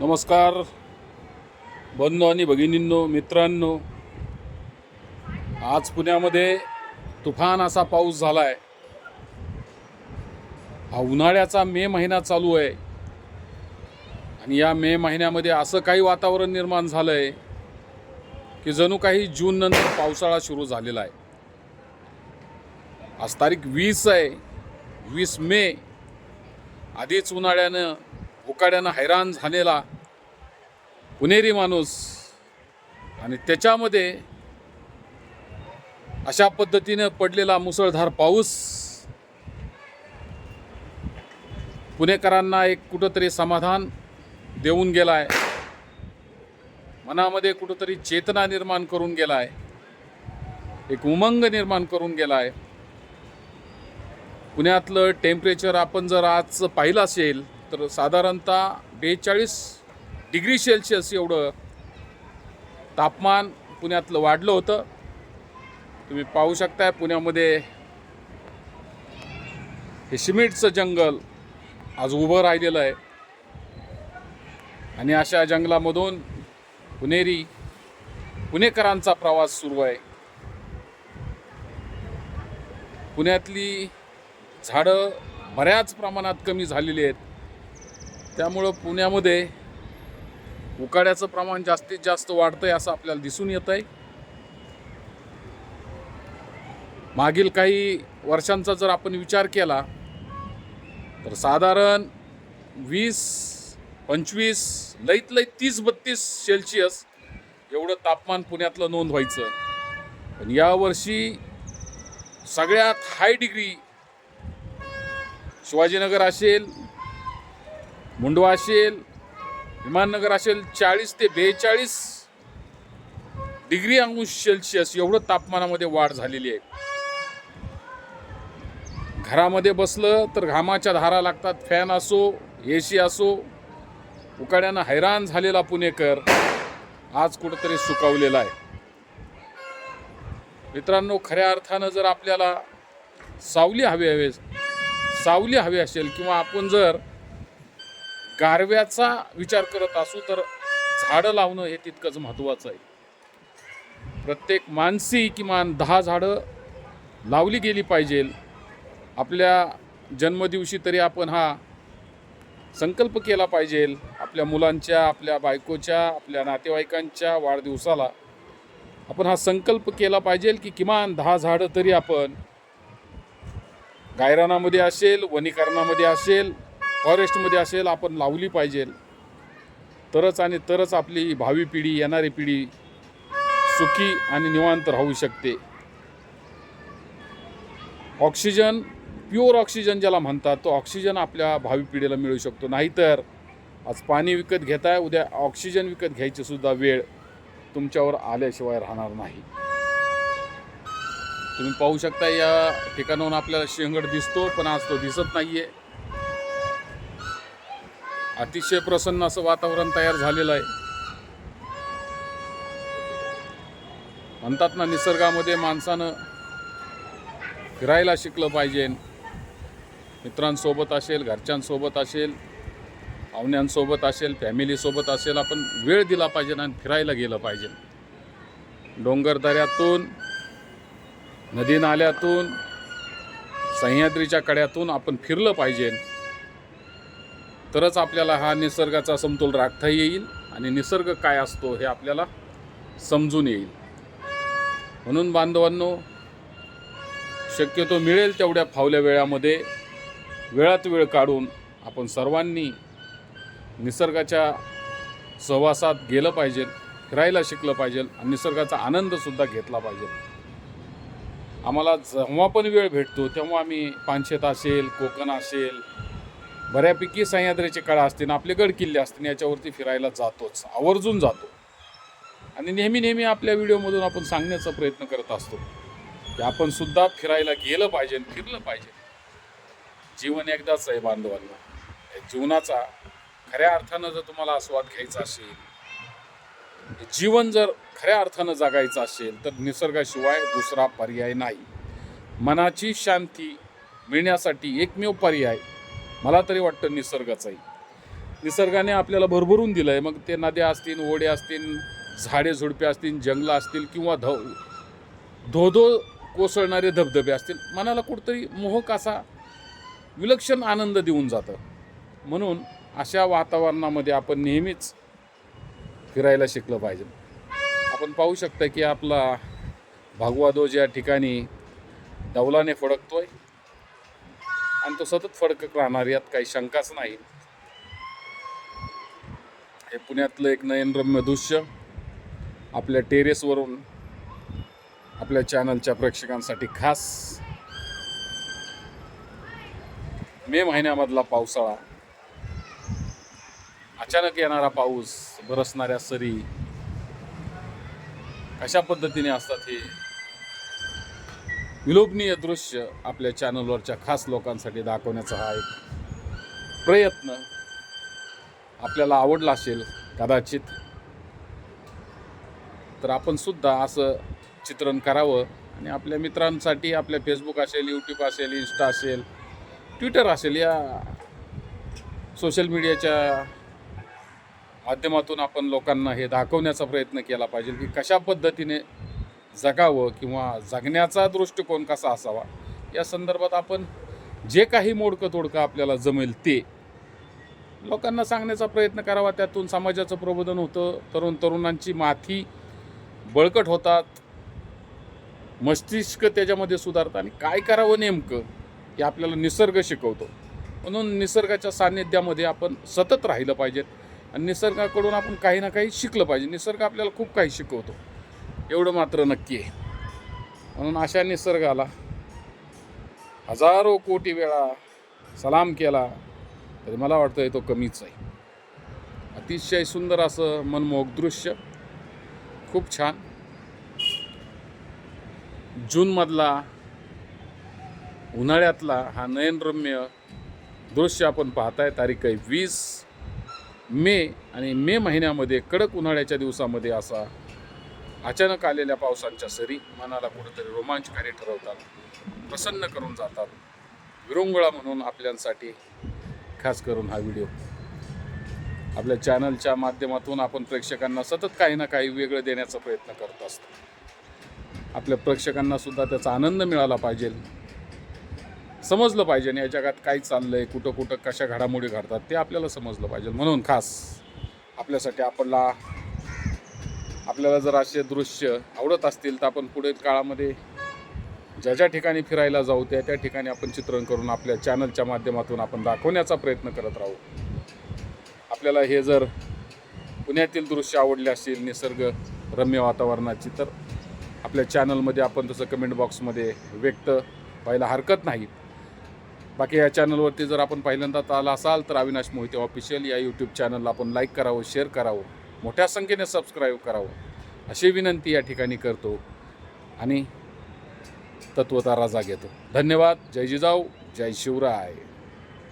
नमस्कार बंधू आणि भगिनींनो मित्रांनो. आज पुण्यामध्ये तुफान असा पाऊस झाला आहे हा उन्हाळ्याचा मे महिना चालू आहे. आणि या मे महिन्यामध्ये असं काही वातावरण निर्माण झालं आहे की जणू काही जून नंतर पावसाळा सुरू झालेला आहे. आज तारीख वीस आहे. वीस मे. आधीच उन्हाळ्यानं उकाड्यानं हैराण झालेला पुणेरी माणूस आणि त्याच्यामध्ये अशा पद्धतीनं पडलेला मुसळधार पाऊस पुणेकरांना एक कुठंतरी समाधान देऊन गेला आहे मनामध्ये कुठंतरी चेतना निर्माण करून गेला आहे एक उमंग निर्माण करून गेला आहे पुण्यातलं टेम्परेचर आपण जर आज पाहिलं असेल तर साधारणतः बेचाळीस डिग्री सेल्सिअस एवढं तापमान पुण्यातलं वाढलं होतं. तुम्ही पाहू शकताय पुण्यामध्ये हे सिमेंटचं जंगल आज उभं राहिलेलं आहे. आणि अशा जंगलामधून पुणेरी पुणेकरांचा प्रवास सुरू आहे. पुण्यातली झाडं बऱ्याच प्रमाणात कमी झालेली आहेत. त्यामुळं पुण्यामध्ये उकाड्याचं प्रमाण जास्तीत जास्त वाढतं आहे असं आपल्याला दिसून येत आहे मागील काही वर्षांचा जर आपण विचार केला तर साधारण वीस पंचवीस लईत लईत तीस बत्तीस सेल्सिअस एवढं तापमान पुण्यातलं नोंद व्हायचं. पण यावर्षी सगळ्यात हाय डिग्री शिवाजीनगर असेल मुंडवा असेल विमाननगर असेल चाळीस ते बेचाळीस डिग्री अंश सेल्सिअस एवढं तापमानामध्ये वाढ झालेली आहे. घरामध्ये बसलं तर घामाच्या धारा लागतात. फॅन असो ए सी असो उकाड्यानं हैराण झालेला पुणेकर आज कुठंतरी सुकावलेला आहे. मित्रांनो खऱ्या अर्थानं जर आपल्याला सावली हवी हवे सावली हवी असेल किंवा आपण जर गारव्याचा विचार करत असू तर झाडं लावणं हे तितकंच महत्त्वाचं आहे. प्रत्येक माणसी किमान दहा झाडं लावली गेली पाहिजे. आपल्या जन्मदिवशी तरी आपण हा संकल्प केला पाहिजे. आपल्या मुलांच्या आपल्या बायकोच्या आपल्या नातेवाईकांच्या वाढदिवसाला आपण हा संकल्प केला पाहिजे की किमान दहा झाडं तरी आपण गायरानामध्ये असेल वनीकरणामध्ये असेल फॉरेस्टमध्ये असेल आपण लावली पाहिजे. तरच आणि तरच आपली भावी पिढी येणारी पिढी सुखी आणि निवांत राहू शकते. ऑक्सिजन प्युअर ऑक्सिजन ज्याला म्हणतात तो ऑक्सिजन आपल्या भावी पिढीला मिळू शकतो. नाहीतर आज पाणी विकत घेताय उद्या ऑक्सिजन विकत घ्यायची सुद्धा वेळ तुमच्यावर आल्याशिवाय राहणार नाही. तुम्ही पाहू शकता या ठिकाणाहून आपल्याला शेंगड दिसतो पण आज तो दिसत नाहीये. अतिशय प्रसन्न असं वातावरण तयार झालेलं आहे. म्हणतात ना निसर्गामध्ये माणसानं फिरायला शिकलं पाहिजे. मित्रांसोबत असेल घरच्यांसोबत असेल पाहुण्यांसोबत असेल फॅमिलीसोबत असेल आपण वेळ दिला पाहिजे आणि फिरायला गेलं पाहिजे. डोंगरदऱ्यातून नदी नाल्यातून सह्याद्रीच्या कड्यातून आपण फिरलं पाहिजे. तरच आपल्याला हा निसर्गाचा समतोल राखता येईल आणि निसर्ग काय असतो हे आपल्याला समजून येईल. म्हणून बांधवांनो शक्यतो मिळेल तेवढ्या फावल्या वेळामध्ये वेळात वेळ काढून आपण सर्वांनी निसर्गाच्या सहवासात गेलं पाहिजे फिरायला शिकलं पाहिजे आणि निसर्गाचा आनंदसुद्धा घेतला पाहिजे. आम्हाला जेव्हा पण वेळ भेटतो तेव्हा आम्ही पानशेत असेल कोकण असेल बऱ्यापैकी सह्याद्रीचे कळा असतील आपले गड किल्ले असतील याच्यावरती फिरायला जातोच आवर्जून जातो. आणि नेहमी नेहमी आपल्या व्हिडिओमधून आपण सांगण्याचा प्रयत्न करत असतो की आपण सुद्धा फिरायला गेलं पाहिजे फिरलं पाहिजे. जीवन एकदाच आहे बांधवांना. या जीवनाचा खऱ्या अर्थानं जर तुम्हाला आस्वाद घ्यायचा असेल जीवन जर खऱ्या अर्थानं जगायचं असेल तर निसर्गाशिवाय दुसरा पर्याय नाही. मनाची शांती मिळण्यासाठी एकमेव पर्याय मला तरी वाटतं निसर्गाचाही. निसर्गाने आपल्याला भरभरून दिलं आहे मग ते नद्या असतील ओढे असतील झाडे झुडपे असतील जंगलं असतील किंवा धो धोधो कोसळणारे धबधबे असतील मनाला कुठंतरी मोहक असा विलक्षण आनंद देऊन जातं. म्हणून अशा वातावरणामध्ये आपण नेहमीच फिरायला शिकलं पाहिजे. आपण पाहू शकता की आपला भागवा ज्या या ठिकाणी डौलाने फडकतोय. आणि तो सतत फडकत राहणार यात काही शंकाच नाही. हे पुण्यातलं एक नयनरम्य दृश्य आपल्या टेरेसवरून आपल्या चॅनलच्या प्रेक्षकांसाठी खास. मे महिन्यामधला पावसाळा. अचानक येणारा पाऊस बरसणाऱ्या सरी. कशा पद्धतीने असतात हे विलोभनीय दृश्य आपल्या चॅनलवरच्या खास लोकांसाठी दाखवण्याचा हा एक प्रयत्न आपल्याला आवडला असेल कदाचित. तर आपण सुद्धा असं चित्रण करावं आणि आपल्या मित्रांसाठी आपल्या फेसबुक असेल यूट्यूब असेल इन्स्टा असेल ट्विटर असेल या सोशल मीडियाच्या माध्यमातून आपण लोकांना हे दाखवण्याचा प्रयत्न केला पाहिजे की कशा पद्धतीने जगावं किंवा जगण्याचा दृष्टिकोन कसा असावा या संदर्भात आपण जे काही मोडकं तोडकं आपल्याला जमेल ते लोकांना सांगण्याचा प्रयत्न करावा. त्यातून समाजाचं प्रबोधन होतं. तरुण तरुणांची माथी बळकट होतात. मस्तिष्क त्याच्यामध्ये सुधारतं आणि काय करावं नेमकं हे आपल्याला निसर्ग शिकवतो. म्हणून निसर्गाच्या सान्निध्यामध्ये आपण सतत राहिलं पाहिजे. आणि निसर्गाकडून आपण काही ना काही शिकलं पाहिजे. निसर्ग आपल्याला खूप काही शिकवतो. एवढं मात्र नक्की आहे. म्हणून अशा निसर्गाला हजारो कोटी वेळा सलाम केला तरी मला वाटतं तो कमीच आहे. अतिशय सुंदर असं मनमोहक दृश्य. खूप छान. जूनमधला उन्हाळ्यातला हा नयनरम्य दृश्य आपण पाहताय तारीख आहे वीस मे आणि मे महिन्यामध्ये कडक उन्हाळ्याच्या दिवसामध्ये असा अचानक आलेल्या पावसांच्या सरी मनाला कुठेतरी रोमांचकारी ठरवतात प्रसन्न करून जातात. विरंगुळा म्हणून आपल्यासाठी खास करून हा व्हिडिओ. आपल्या चॅनलच्या माध्यमातून आपण प्रेक्षकांना सतत काही ना काही वेगळं देण्याचा प्रयत्न करत असतो. आपल्या प्रेक्षकांना सुद्धा त्याचा आनंद मिळाला पाहिजे. समजलं पाहिजे आणि या जगात काय चाललं आहे कुठं कुठं कशा घडामोडी घडतात ते आपल्याला समजलं पाहिजे. म्हणून खास आपल्यासाठी आपला आपल्याला जर असे दृश्य आवडत असतील तर आपण पुढील काळामध्ये ज्या ज्या ठिकाणी फिरायला जाऊ त्या त्या ठिकाणी आपण चित्रण करून आपल्या चॅनलच्या माध्यमातून आपण दाखवण्याचा प्रयत्न करत राहू. आपल्याला हे जर पुण्यातील दृश्य आवडले असतील निसर्ग रम्य वातावरणाची तर आपल्या चॅनलमध्ये आपण तसं कमेंट बॉक्समध्ये व्यक्त व्हायला हरकत नाही. बाकी या चॅनलवरती जर आपण पहिल्यांदा आला असाल तर अविनाश मोहिते ऑफिशियल या यूट्यूब चॅनलला आपण लाईक करावं शेअर करावं. मोठ्या संख्येने सबस्क्राईब करावं. अशी विनंती या ठिकाणी करतो आणि तत्वता राजा घेतो धन्यवाद. जय जिजाऊ. जय शिवराय.